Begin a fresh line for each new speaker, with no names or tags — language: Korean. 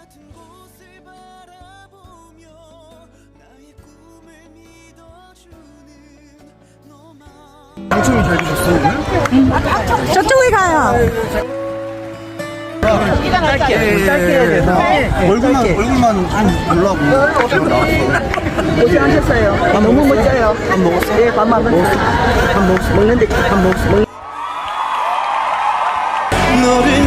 같은 곳을 바라보며 나의 꿈을 믿어주는 너만 방송이 잘 되셨어 오늘?
저쪽에 가요.
짧게 예, 예, 짧게 해야 돼서 얼굴만 얼굴만 좀 보려고 어, 제가 나왔어
고생하셨어요. 밥 너무 멋져요.
밥 먹었어?
네, 예, 밥 먹었어
밥 먹었어?
먹는데 밥 먹, 먹
너를